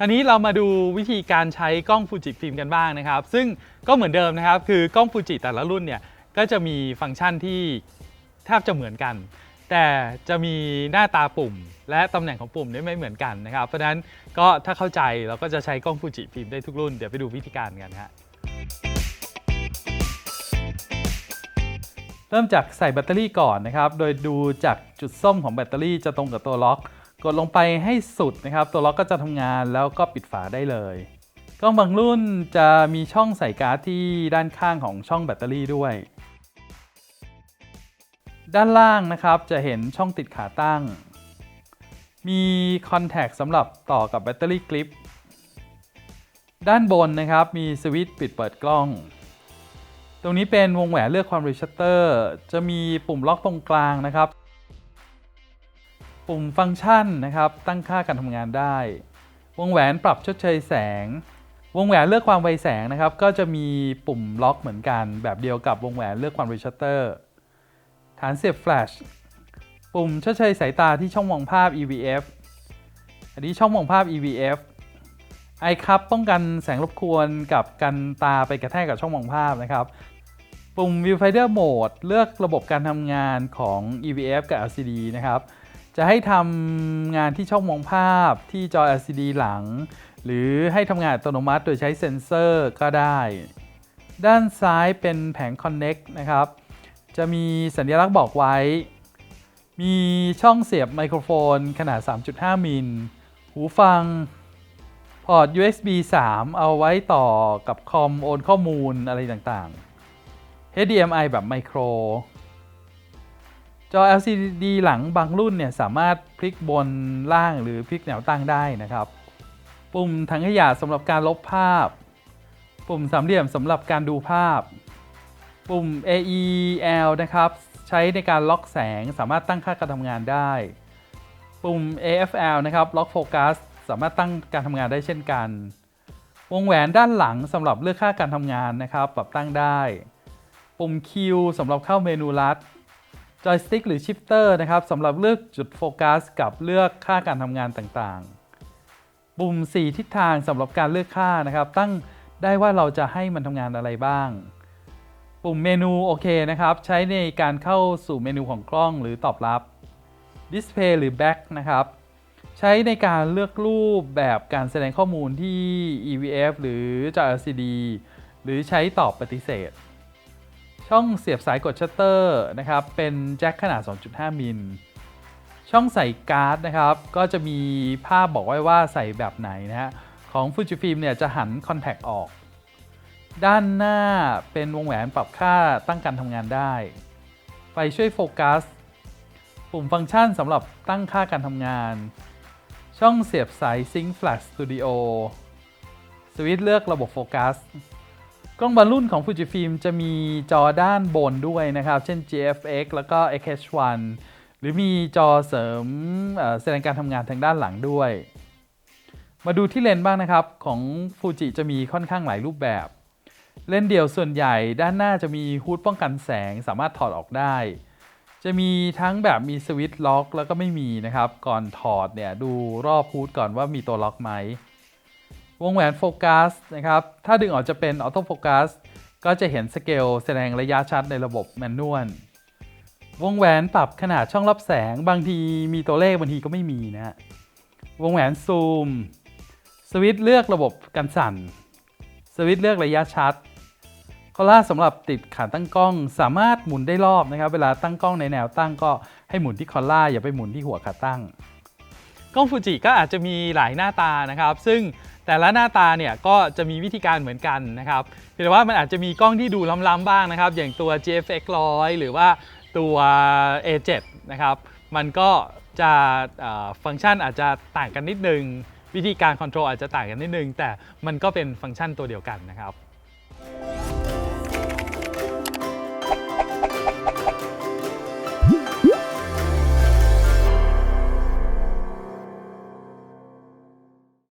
คราวนี้เรามาดูวิธีการใช้กล้องฟูจิฟิล์มกันบ้างนะครับ ซึ่งก็เหมือนเดิมนะครับ คือกล้องฟูจิแต่ละรุ่นเนี่ยก็จะมีฟังก์ชันที่แทบจะเหมือนกัน แต่จะมีหน้าตาปุ่ม และตำแหน่งของปุ่มนี่ไม่เหมือนกันนะครับ เพราะฉะนั้นก็ถ้าเข้าใจเราก็จะใช้กล้องฟูจิฟิล์มได้ทุกรุ่น เดี๋ยวไปดูวิธีการกันฮะเริ่มจากใส่แบตเตอรี่ก่อนนะครับ โดยดูจากจุดส้มของแบตเตอรี่จะตรงกับตัวล็อก กดลงไปให้สุดนะครับ ตัวล็อกก็จะทำงานแล้วก็ปิดฝาได้เลยกล้องบางรุ่นจะมีช่องใส่การ์ดที่ด้านข้างของช่องแบตเตอรี่ด้วย ด้านล่างนะครับจะเห็นช่องติดขาตั้ง มีคอนแทคสำหรับต่อกับแบตเตอรี่กริป ด้านบนนะครับมีสวิตช์ปิดเปิดกล้อง ตรงนี้เป็นวงแหวนเลือกความเร็วชัตเตอร์ จะมีปุ่มล็อกตรงกลางนะครับ ปุ่มฟังก์ชันนะครับตั้งค่าการทำงานได้ วงแหวนปรับชดเชยแสง วงแหวนเลือกความไวแสงนะครับ ก็จะมีปุ่มล็อกเหมือนกัน แบบเดียวกับวงแหวนเลือกความเร็วชัตเตอร์ฐานเสียบแฟลชปุ่มชดเชยสายตาที่ช่องมองภาพ EVF อันนี้ช่องมองภาพ EVF ไอคัพป้องกันแสงรบกวนกับกันตาไปกระแทกกับช่องมองภาพนะครับ ปุ่ม Viewfinder Mode เลือกระบบการทำงานของ EVF กับ LCD นะครับ จะให้ทำงานที่ช่องมองภาพที่จอ LCD หลัง หรือให้ทำงานอัตโนมัติโดยใช้เซ็นเซอร์ก็ได้ ด้านซ้ายเป็นแผง Connect นะครับ จะมีสัญลักษณ์บอกไว้ มีช่องเสียบไมโครโฟนขนาด 3.5 มิล หูฟัง พอร์ต USB 3 เอาไว้ต่อกับคอมโอนข้อมูลอะไรต่างๆ HDMI แบบไมโคร จอ LCD หลังบางรุ่นเนี่ยสามารถพลิกบนล่างหรือพลิกแนวตั้งได้นะครับ ปุ่มถังขยะสำหรับการลบภาพ ปุ่มสามเหลี่ยมสำหรับการดูภาพ ปุ่ม AEL นะครับใช้ในการล็อกแสงสามารถตั้งค่าการทำงานได้ ปุ่ม AFL นะครับล็อกโฟกัสสามารถตั้งการทำงานได้เช่นกัน วงแหวนด้านหลังสำหรับเลือกค่าการทำงานนะครับ ปรับตั้งได้ ปุ่ม Q สำหรับเข้าเมนูลัด จอยสติ๊กหรือชิปเตอร์นะครับสำหรับเลือกจุดโฟกัสกับเลือกค่าการทำงานต่างๆ ปุ่ม 4 ทิศทางสำหรับการเลือกค่านะครับ ตั้งได้ว่าเราจะให้มันทำงานอะไรบ้าง ปุ่มเมนูโอเคนะครับ ใช้ในการเข้าสู่เมนูของกล้องหรือตอบรับ Display หรือ Back นะครับ ใช้ในการเลือกรูปแบบการแสดงข้อมูลที่ EVF หรือจอ LCD หรือใช้ตอบปฏิเสธ ช่องเสียบสายกดชัตเตอร์นะครับ เป็นแจ็คขนาด 2.5 มิล ช่องใส่การ์ดนะครับ ก็จะมีภาพบอกไว้ว่าใส่แบบไหนนะฮะ ของ Fujifilm เนี่ยจะหันคอนแทคออก ด้านหน้าเป็นวงแหวนปรับค่าตั้งการทำงานได้ไฟช่วยโฟกัส ปุ่มฟังก์ชันสำหรับตั้งค่าการทำงาน ช่องเสียบสาย Sync Flash Studio สวิตช์เลือกระบบโฟกัส กล้องบรรรุ่นของ Fujifilm จะมีจอด้านบนด้วยนะครับ เช่น GFX แล้วก็ XH1 หรือมีจอเสริมแสดงการทำงานทางด้านหลังด้วย มาดูที่เลนส์บ้างนะครับ ของ Fuji จะมีค่อนข้างหลายรูปแบบ เลนส์เดี่ยวส่วนใหญ่ด้านหน้าจะมีฮูดป้องกันแสงสามารถถอดออกได้ จะมีทั้งแบบมีสวิตช์ล็อกแล้วก็ไม่มีนะครับ ก่อนถอดเนี่ยดูรอบฮูดก่อนว่ามีตัวล็อกไหม วงแหวนโฟกัสนะครับ ถ้าดึงออกจะเป็นออโต้โฟกัสก็จะเห็นสเกลแสดงระยะชัดในระบบแมนนวล วงแหวนปรับขนาดช่องรับแสง บางทีมีตัวเลขบางทีก็ไม่มีนะฮะ วงแหวนซูม สวิตช์เลือกระบบกันสั่น สวิตช์เลือกระยะชัดคอล่าสำหรับติดขาตั้งกล้องสามารถหมุนได้รอบนะครับ เวลาตั้งกล้องในแนวตั้งก็ให้หมุนที่คอล่าอย่าไปหมุนที่หัวขาตั้ง กล้องฟูจิก็อาจจะมีหลายหน้าตานะครับ ซึ่งแต่ละหน้าตาเนี่ยก็จะมีวิธีการเหมือนกันนะครับเพียงแต่ว่ามันอาจจะมีกล้องที่ดูล้ำๆบ้างนะครับ อย่างตัว GFX 100 หรือว่าตัว A7 นะครับ มันก็จะฟังก์ชันอาจจะต่างกันนิดนึง วิธีการคอนโทรลอาจจะต่างกันนิดนึง แต่มันก็เป็นฟังก์ชันตัวเดียวกันนะครับ